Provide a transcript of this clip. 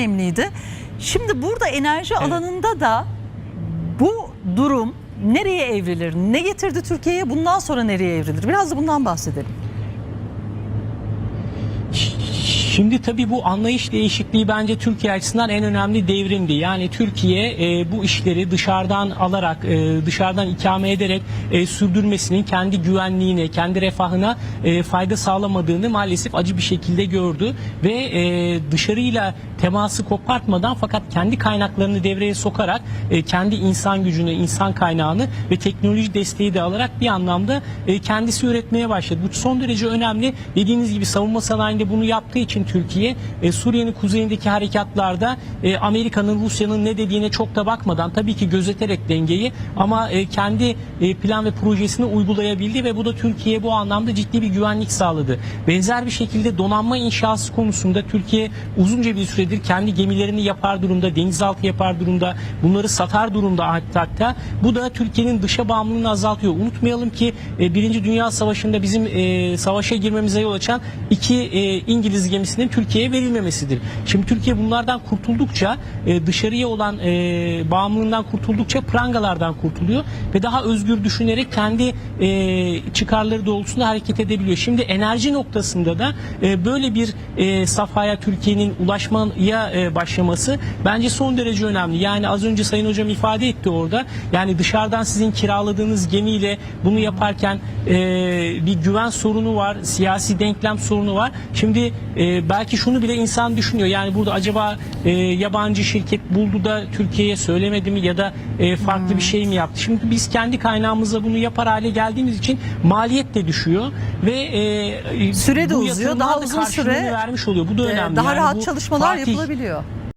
önemliydi. Şimdi burada enerji alanında da bu durum nereye evrilir? Ne getirdi Türkiye'ye? Bundan sonra nereye evrilir? Biraz da bundan bahsedelim. Şimdi tabii bu anlayış değişikliği bence Türkiye açısından en önemli devrimdi. Yani Türkiye e, bu işleri dışarıdan alarak, e, dışarıdan ikame ederek e, sürdürmesinin kendi güvenliğine, kendi refahına e, fayda sağlamadığını maalesef acı bir şekilde gördü ve e, dışarıyla teması kopartmadan fakat kendi kaynaklarını devreye sokarak e, kendi insan gücünü, insan kaynağını ve teknoloji desteği de alarak bir anlamda e, kendisi üretmeye başladı. Bu son derece önemli. Dediğiniz gibi savunma sanayinde bunu yaptığı için Türkiye e, Suriye'nin kuzeyindeki harekatlarda e, Amerika'nın, Rusya'nın ne dediğine çok da bakmadan tabii ki gözeterek dengeyi ama e, kendi e, plan ve projesini uygulayabildi ve bu da Türkiye bu anlamda ciddi bir güvenlik sağladı. Benzer bir şekilde donanma inşası konusunda Türkiye uzunca bir süredir kendi gemilerini yapar durumda, denizaltı yapar durumda, bunları satar durumda hatta. hatta. Bu da Türkiye'nin dışa bağımlılığını azaltıyor. Unutmayalım ki e, Birinci Dünya Savaşı'nda bizim e, savaşa girmemize yol açan iki e, İngiliz gemisinin Türkiye'ye verilmemesidir. Şimdi Türkiye bunlardan kurtuldukça e, dışarıya olan e, bağımlılığından kurtuldukça prangalardan kurtuluyor ve daha özgür düşünerek kendi e, çıkarları doğrultusunda hareket edebiliyor. Şimdi enerji noktasında da e, böyle bir e, safhaya Türkiye'nin ulaşmaya e, başlaması bence son derece önemli. Yani az önce Sayın Hocam ifade etti orada. Yani dışarıdan sizin kiraladığınız gemiyle bunu yaparken e, bir güven sorunu var, siyasi denklem sorunu var. Şimdi e, belki şunu bile insan düşünüyor. Yani burada acaba e, yabancı şirket buldu da Türkiye'ye söylemedi mi ya da e, farklı bir şey mi yaptı? Şimdi biz kendi kaynağımızla bunu yapar hale geldiğimiz için maliyet de düşüyor ve e, Süre de uzuyor, daha da uzun süre, vermiş oluyor. Bu da Ee, önemli. Daha Yani rahat çalışmalar Fatih- yapılabiliyor.